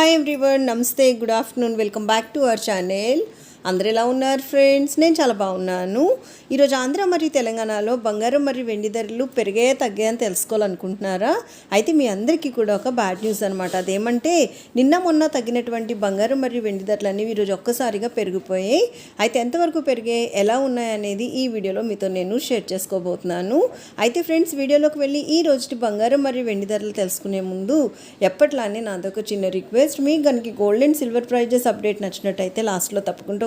Hi everyone, Namaste, good afternoon, welcome back to our channel. అందరు ఎలా ఉన్నారు friends? నేను చాలా బాగున్నాను. ఈరోజు ఆంధ్ర మరియు తెలంగాణలో బంగారం మరియు వెండి ధరలు పెరిగాయా తగ్గాయని తెలుసుకోవాలనుకుంటున్నారా? అయితే మీ అందరికీ కూడా ఒక బ్యాడ్ న్యూస్ అనమాట అదేమంటే నిన్న మొన్న తగ్గినటువంటి బంగారం మరియు వెండి ధరలు అనేవి ఈరోజు ఒక్కసారిగా పెరిగిపోయాయి. అయితే ఎంతవరకు పెరిగాయి ఎలా ఉన్నాయనేది ఈ వీడియోలో మీతో నేను షేర్ చేసుకోబోతున్నాను. అయితే ఫ్రెండ్స్ వీడియోలోకి వెళ్ళి ఈ రోజుటి బంగారం మరియు వెండి ధరలు తెలుసుకునే ముందు ఎప్పట్లానే నాదొక చిన్న రిక్వెస్ట్. మీకు కనుక gold and silver prizes update నచ్చినట్టయితే లాస్ట్లో తప్పకుండా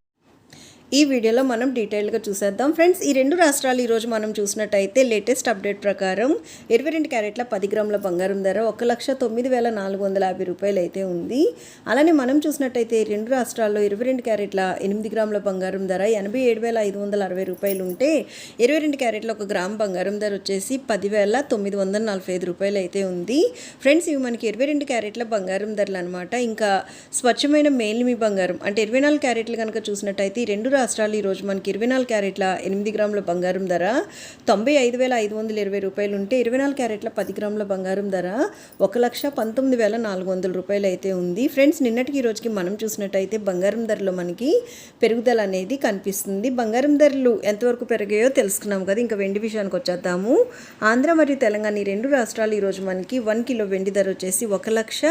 ఈ వీడియోలో మనం డీటెయిల్గా చూసేద్దాం. ఫ్రెండ్స్ ఈ రెండు రాష్ట్రాలు ఈరోజు మనం చూసినట్టయితే లేటెస్ట్ అప్డేట్ ప్రకారం ఇరవై రెండు క్యారెట్ల పది గ్రాముల బంగారం ధర ఒక లక్ష తొమ్మిది వేల నాలుగు వందల యాభై రూపాయలు అయితే ఉంది. అలానే మనం చూసినట్టయితే రెండు రాష్ట్రాల్లో ఇరవై రెండు క్యారెట్ల ఎనిమిది గ్రాముల బంగారం ధర ఎనభై ఏడు వేల ఐదు వందల అరవై రూపాయలు ఉంటే ఇరవై రెండు క్యారెట్ల ఒక గ్రామ్ బంగారం ధర వచ్చేసి పదివేల తొమ్మిది వందల నలభై ఐదు రూపాయలు అయితే ఉంది. ఫ్రెండ్స్ ఇవి మనకి ఇరవై రెండు క్యారెట్ల బంగారం ధరలు అనమాట ఇంకా స్వచ్ఛమైన మేలిమి బంగారం అంటే ఇరవై నాలుగు క్యారెట్లు కనుక చూసినట్టయితే ఈ రెండు రాష్ట్రాలు ఈరోజు మనకి ఇరవై నాలుగు క్యారెట్ల ఎనిమిది గ్రాముల బంగారం ధర తొంభై ఐదు వేల ఐదు వందల ఇరవై రూపాయలు ఉంటే ఇరవై నాలుగు క్యారెట్ల పది గ్రాముల బంగారం ధర ఒక లక్ష పంతొమ్మిది వేల నాలుగు వందల రూపాయలు అయితే ఉంది. ఫ్రెండ్స్ నిన్నటికి ఈ రోజుకి మనం చూసినట్టయితే బంగారం ధరలో మనకి పెరుగుదల అనేది కనిపిస్తుంది. బంగారం ధరలు ఎంతవరకు పెరిగాయో తెలుసుకున్నాం కదా ఇంకా వెండి విషయానికి వచ్చేద్దాము. ఆంధ్ర మరియు తెలంగాణ ఈ రెండు రాష్ట్రాలు ఈరోజు మనకి వన్ కిలో వెండి ధర వచ్చేసి ఒక లక్ష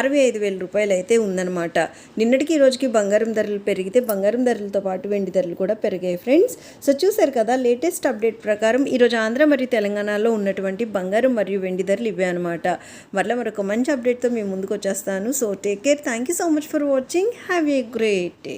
అరవై ఐదు వేల రూపాయలు అయితే ఉందన్నమాట. నిన్నటికి ఈ రోజుకి బంగారం ధరలు పెరిగితే బంగారం ధరలతో పాటు వెండి ధరలు కూడా పెరిగాయి ఫ్రెండ్స్. సో చూసారు కదా లేటెస్ట్ అప్డేట్ ప్రకారం ఈరోజు ఆంధ్ర మరియు తెలంగాణలో ఉన్నటువంటి బంగారం మరియు వెండి ధరలు ఇవే అనమాట మరలా మరొక మంచి అప్డేట్తో మేము ముందుకు వచ్చేస్తాను. So take care thank you so much for watching have a great day